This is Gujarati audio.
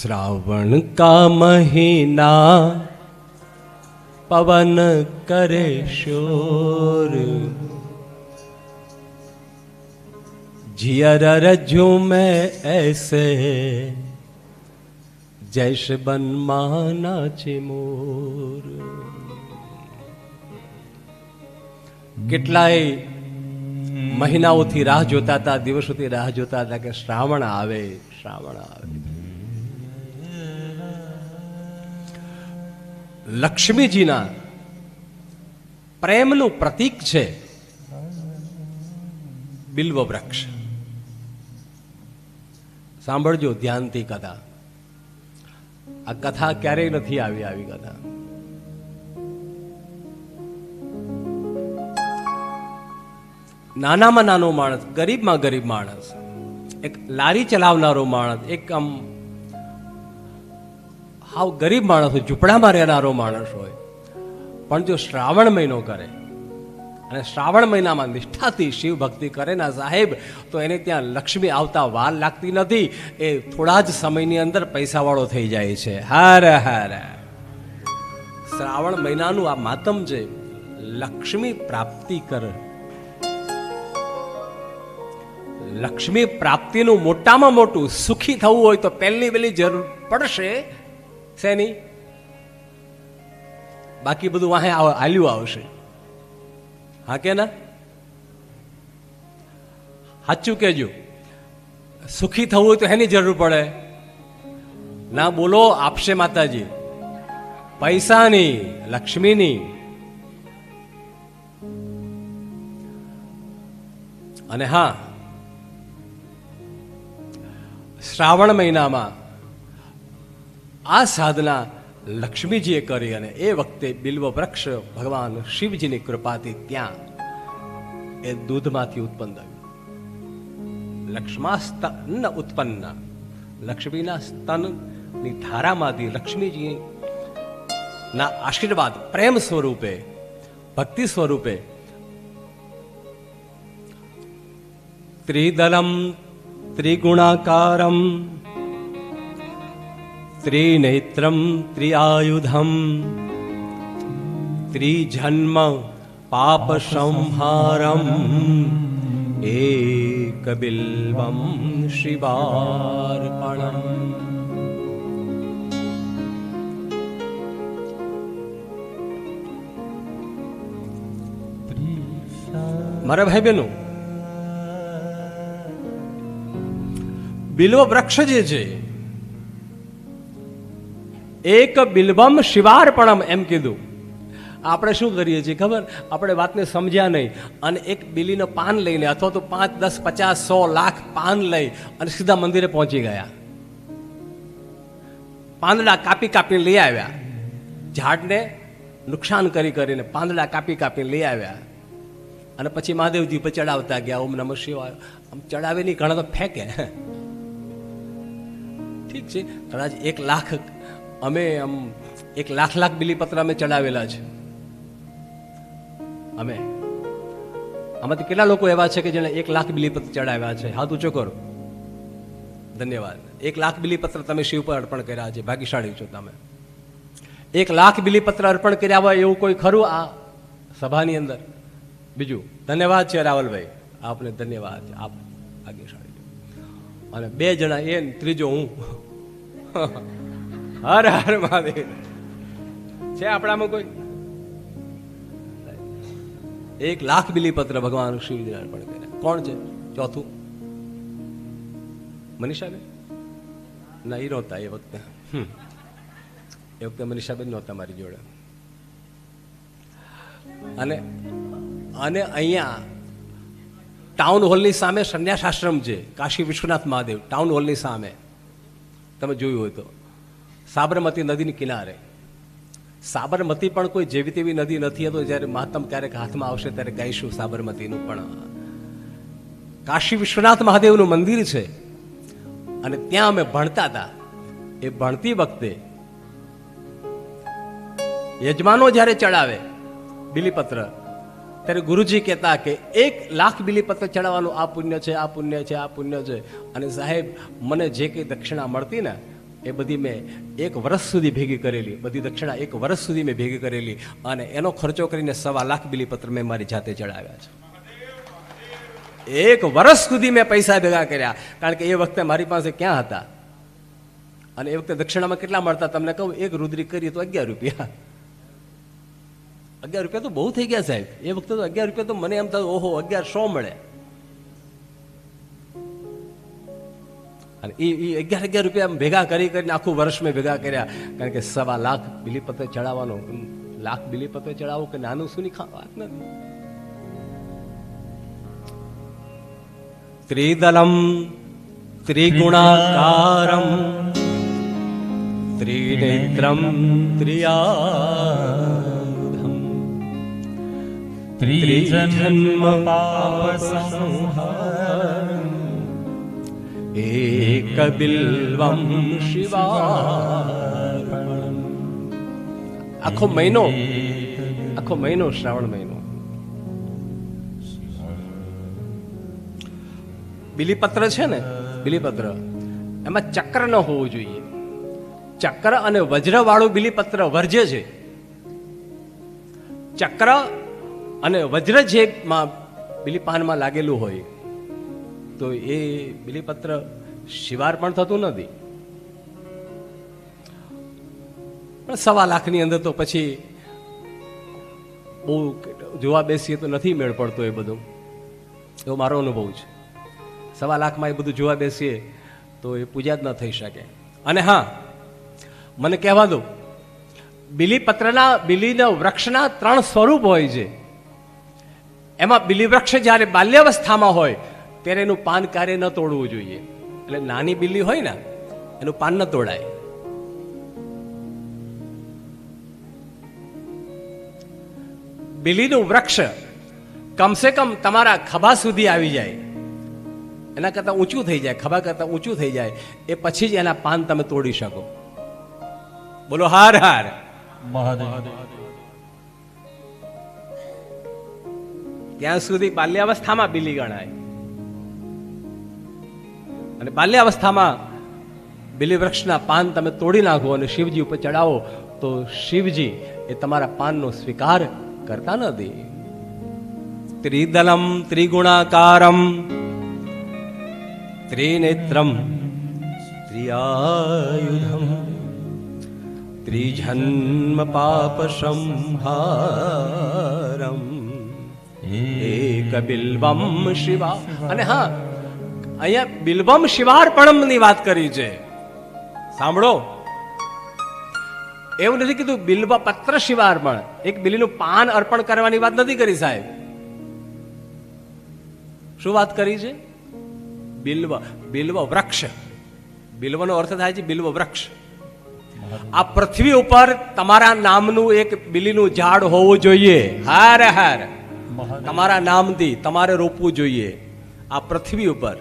श्रावण का महीना पवन करे शोर जियर रज्जू में ऐसे जैसे बनमाना चिमोर કેટલાય મહિનાઓથી રાહ જોતા હતા દિવસોથી રાહ જોતા હતા કે શ્રાવણ આવે શ્રાવણ આવે લક્ષ્મીજીના પ્રેમનું પ્રતીક છે બિલ્વ વૃક્ષ. સાંભળજો ધ્યાનથી કથા. આ કથા ક્યારેય નથી આવી આવી કથા. નાનામાં નાનો માણસ, ગરીબમાં ગરીબ માણસ, એક લારી ચલાવનારો માણસ, એક આમ હાવ ગરીબ માણસ હોય, ઝૂંપડામાં રહેનારો માણસ હોય. પણ જો શ્રાવણ મહિનો કરે અને શ્રાવણ મહિનામાં નિષ્ઠાથી શિવ ભક્તિ કરે ના સાહેબ, તો એને ત્યાં લક્ષ્મી આવતા વાર લાગતી નથી. એ થોડા જ સમયની અંદર પૈસાવાળો થઈ જાય છે. હાર હાર. શ્રાવણ મહિનાનું આ માતમ છે લક્ષ્મી પ્રાપ્તિ કર. લક્ષ્મી પ્રાપ્તિનું મોટામાં મોટું સુખી થવું હોય તો પહેલી પહેલી જરૂર પડશે શેની બાકી બધું વાહે હાલ્યું આવશે. હા કે ના? સાચું કેજો સુખી થવું હોય તો એની જરૂર પડે. ના બોલો આપશે માતાજી. પૈસાની લક્ષ્મીની અને હા, શ્રાવણ મહિનામાં આ સાધના લક્ષ્મીજીએ કરી અને એ વખતે બિલ્વ વૃક્ષ ભગવાન શિવજીની કૃપાથી ત્યાં એ દૂધમાંથી ઉત્પન્ન થયું. લક્ષ્મા સ્તન ઉત્પન્ન. લક્ષ્મીના સ્તનની ધારામાંથી લક્ષ્મીજી ના આશીર્વાદ પ્રેમ સ્વરૂપે, ભક્તિ સ્વરૂપે ત્રિદલમ, ત્રિગુણાકારમ ત્રિનેત્રમ ત્રિઆયુધમ ત્રિજન્મ પાપ સંહારમ એકબિલ્વમ શિવાર્પણમ મારા ભાઈ બહેનો બિલ્વ વૃક્ષ જે છે એક બિલ્વમ શિવાર્પણમ એમ કીધું. આપણે શું કરીએ છીએ ખબર? આપણે વાતને સમજ્યા નહીં. અને એક બિલીનો પાન લઈને અથવા તો પાંચ, દસ, પચાસ, સો લાખ પાન લઈ અને સીધા મંદિરે પહોંચી ગયા. પાંદડા કાપી કાપીને લઈ આવ્યા. ઝાડને નુકસાન કરી કરીને પાંદડા કાપી કાપીને લઈ આવ્યા. અને પછી મહાદેવજી પર ચડાવતા ગયા. ઓમ નમઃ શિવાય. આમ ચડાવે નહીં, ઘણા તો ફેંકે. ઠીક છે. કદાચ એક લાખ અમે આમ એક લાખ લાખ બિલીપત્ર અમે ચડાવેલા છે. અમે. આમાંથી કેટલા લોકો એવા છે કે જેને એક લાખ બિલીપત્ર ચડાવ્યા છે? હાથ ઊંચો કરો. ધન્યવાદ. એક લાખ બિલીપત્ર તમે શિવ પર અર્પણ કર્યા છે. ભાગ્યશાળી છો તમે. એક લાખ બિલીપત્ર અર્પણ કર્યા હોય એવું કોઈ ખરું આ સભાની અંદર? બીજું, ધન્યવાદ છે રાવલભાઈ. આપને ધન્યવાદ. આપ ભાગ્યશાળી અને બે જણા, એ ત્રીજો હું. હર હર મહાદેવ. છે આપણામાં કોઈ? એક લાખ બિલીપત્ર ભગવાન શિવજીને અર્પણ કર્યા કોણ છે? ચોથું? મનીષાબેન? ના એ નહોતા એ વખતે. એ વખતે મનીષાબેન નહોતા મારી જોડે. અને અને અહીંયા ટાઉન હોલની સામે સંન્યાસ આશ્રમ છે, કાશી વિશ્વનાથ મહાદેવ, ટાઉન હોલની સામે. તમે જોયું હોય તો. સાબરમતી નદીની કિનારે. સાબરમતી પણ કોઈ જેવી તેવી નદી નથી, તો જ્યારે મહાત્મ ક્યારેક હાથમાં આવશે ત્યારે ગાઈશું સાબરમતીનું પણ. કાશી વિશ્વનાથ મહાદેવનું મંદિર છે અને ત્યાં અમે ભણતા હતા. એ ભણતી વખતે યજમાનો જ્યારે ચડાવે બિલીપત્ર, ત્યારે ગુરુજી કહેતા કે એક લાખ બિલીપત્ર ચડાવવાનું આ પુણ્ય છે, આ પુણ્ય છે, આ પુણ્ય છે. અને સાહેબ, મને જે કંઈ દક્ષિણા મળતી ને એ બધી મેં એક વર્ષ સુધી ભેગી કરેલી, બધી દક્ષિણા એક વર્ષ સુધી મેં ભેગી કરેલી અને એનો ખર્ચો કરીને સવા લાખ બિલીપત્ર મેં મારી જાતે ચડાવ્યા છે. એક વર્ષ સુધી મેં પૈસા ભેગા કર્યા, કારણ કે એ વખતે મારી પાસે ક્યાં હતા? અને એ વખતે દક્ષિણામાં કેટલા મળતા? તમને કહું, એક રુદ્રી કરીએ તો અગિયાર રૂપિયા. અગિયાર રૂપિયા તો બહુ થઈ ગયા સાહેબ. એ વખતે તો અગિયાર રૂપિયા તો મને એમ થતું ઓહો અગિયાર સો મળે. અને એ એ અગિયાર અગિયાર રૂપિયા ભેગા કરી કરીને આખું વર્ષ મેં ભેગા કર્યા. કારણ કે સવા લાખ બિલીપત્ર ચડાવવાનો. લાખ બિલીપત્ર ચડાવો કે નાનું શું ની વાત નથી. ત્રિદલમ ત્રિગુણાકારમ ત્રિનેત્રમ ત્રિયાધમ ત્રિજન્મ પાપ સંહાર એક બિલ્વમ શિવા આખો મહિનો આખો મહિનો શ્રાવણ મહિનો બિલીપત્ર છે ને બિલીપત્ર એમાં ચક્ર ન હોવું જોઈએ. ચક્ર અને વજ્ર વાળું બિલીપત્ર વર્જ્ય છે. ચક્ર અને વજ્ર જે બિલીપાનમાં લાગેલું હોય તો એ બિલીપત્ર શિવાર પણ થતું નથી. પણ સવા લાખની અંદર તો પછી બહુ જોવા બેસીએ તો નથી મેળ પડતો એ બધું. એવો મારો અનુભવ છે. સવા લાખમાં એ બધું જોવા બેસીએ તો એ પૂજા જ ન થઈ શકે. અને હા, મને કહેવા દો, બિલીપત્રના, બિલીના વૃક્ષના ત્રણ સ્વરૂપ હોય છે. એમાં બિલીવૃક્ષ જ્યારે બાલ્યાવસ્થામાં હોય ત્યારે એનું પાન કાર્ય ન તોડવું જોઈએ. એટલે નાની બિલ્લી હોય ને, એનું પાન ન તોડાય. બિલીનું વૃક્ષ કમસે કમ તમારા ખભા સુધી આવી જાય. એના કરતાં ઊંચું થઈ જાય, ખભા કરતાં ઊંચું થઈ જાય. એ પછી જ એના પાન તમે તોડી શકો. બોલો, હાર હાર. ત્યાં સુધી બાલ્યાવસ્થામાં બિલી ગણાય. અને બાલ્યાવસ્થામાં બિલી વૃક્ષના પાન તમે તોડી નાખો અને શિવજી ઉપર ચડાવો તો શિવજી એ તમારા પાનનો સ્વીકાર કરતા નથી ત્રિદલમ ત્રિગુણાકારમ ત્રિનેત્રમ ત્રિયાયુધમ ત્રિજન્મ પાપ સંહારમ એક બિલ્વમ શિવા અને હા અહીંયા બિલ્વમ શિવાર્પણમની વાત કરી છે. સાંભળો. એવું નથી કીધું બિલ્વ પત્ર શિવાર્પણ. એક બિલીનું પાન અર્પણ કરવાની વાત નથી કરી સાહેબ. શું વાત કરી છે? બિલ્વ બિલ્વ વૃક્ષ. બિલ્વનો અર્થ થાય છે બિલ્વ વૃક્ષ. આ પૃથ્વી ઉપર તમારા નામનું એક બિલીનું ઝાડ હોવું જોઈએ. હાર હાર. તમારા નામથી તમારે રોપવું જોઈએ. આ પૃથ્વી ઉપર.